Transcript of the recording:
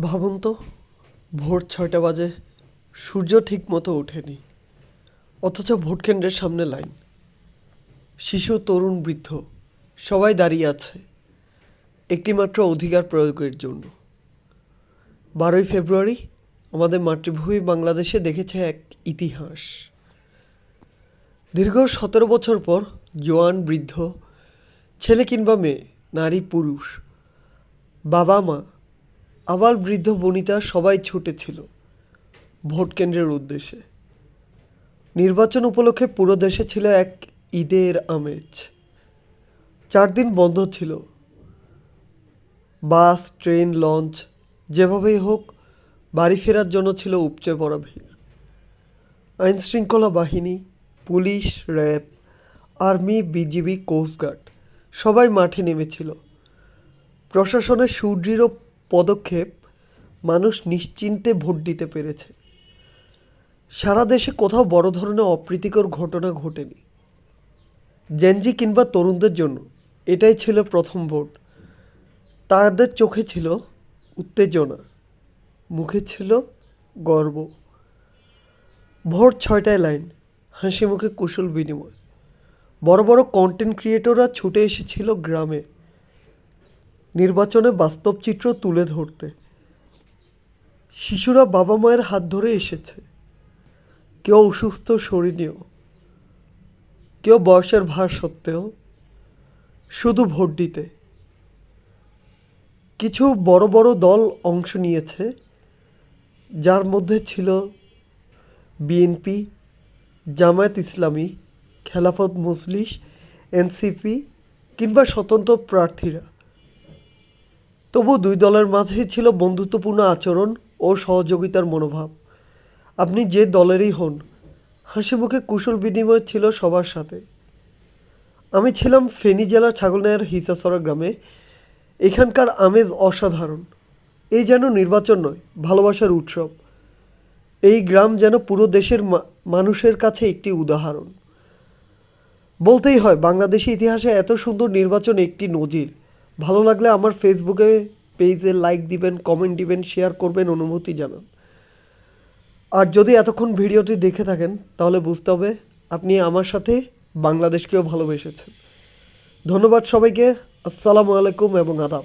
ভাবুন তো, ভোর ছয়টা বাজে, সূর্য ঠিক মতো ওঠেনি। অথচ ভোট কেন্দ্রের সামনে লাইন। শিশু, তরুণ, বৃদ্ধ, সবাই দাঁড়িয়ে আছে। একটিমাত্র অধিকার প্রয়োগের জন্য। বারোই ফেব্রুয়ারি আমাদের মাতৃভূমি বাংলাদেশে দেখেছে এক ইতিহাস। দীর্ঘ সতেরো বছর পর জোয়ান, বৃদ্ধ, ছেলে কিংবা মেয়ে, নারী, পুরুষ বাবা মা আবার বৃদ্ধ বনিতা সবাই ছুটেছিল ভোট কেন্দ্রের উদ্দেশ্যে। নির্বাচন উপলক্ষে পুরো দেশে ছিল এক ঈদের আমেজ। চার দিন বন্ধ ছিল। বাস, ট্রেন, লঞ্চ, যেভাবেই হোক, বাড়ি ফেরার জন্য ছিল উপচে পড়া ভিড়। আইনশৃঙ্খলা বাহিনী, police, RAB, army, BGB coast guard সবাই মাঠে নেমেছিল। প্রশাসনের সুদৃঢ় পদক্ষেপ মানুষ নিশ্চিন্তে ভোট দিতে পেরেছে। সারা দেশে কোথাও বড় ধরনের অপ্রীতিকর ঘটনা ঘটেনি। জেনজি কিংবা তরুণদের জন্য এটাই ছিল প্রথম ভোট। তাদের চোখে ছিল উত্তেজনা, মুখে ছিল গর্ব। ভোর ছয়টায় লাইন হাসি মুখে কুশল বিনিময়। বড় বড় কন্টেন্ট ক্রিয়েটররা ছুটে এসেছিল গ্রামে। নির্বাচনে বাস্তব চিত্র তুলে ধরতে। শিশুরা বাবা মায়ের হাত ধরে এসেছে। কেউ অসুস্থ শরীর নিয়েও কেউ বয়সের ভার সত্ত্বেও, শুধু ভোট দিতে। কিছু বড় বড় দল অংশ নিয়েছে, যার মধ্যে ছিল বিএনপি, জামায়াত ইসলামী, খেলাফত মজলিস, এনসিপি কিংবা স্বতন্ত্র প্রার্থীরা। তবু দুই দলের মাঝেই ছিল বন্ধুত্বপূর্ণ আচরণ ও সহযোগিতার মনোভাব। আপনি যে দলেরই হন, হাসি মুখে কুশল বিনিময় ছিল সবার সাথে। আমি ছিলাম ফেনী জেলার ছাগলনাইয়ার হিসাসরা গ্রামে। এখানকার আমেজ অসাধারণ। এই যেন নির্বাচন নয়, ভালোবাসার উৎসব। এই গ্রাম যেন পুরো দেশের মানুষের কাছে একটি উদাহরণ। বলতেই হয়, বাংলাদেশি ইতিহাসে এত সুন্দর নির্বাচন একটি নজির। ভালো লাগলে আমার ফেসবুকে পেজে লাইক দিবেন কমেন্ট দিবেন শেয়ার করবেন অনুমতি জানান। আর যদি এতক্ষণ ভিডিওটি দেখে থাকেন, তাহলে বুঝতে হবে আপনি আমার সাথে বাংলাদেশকেও ভালোবেসেছেন। ধন্যবাদ সবাইকে, আসসালামু আলাইকুম এবং আদাব।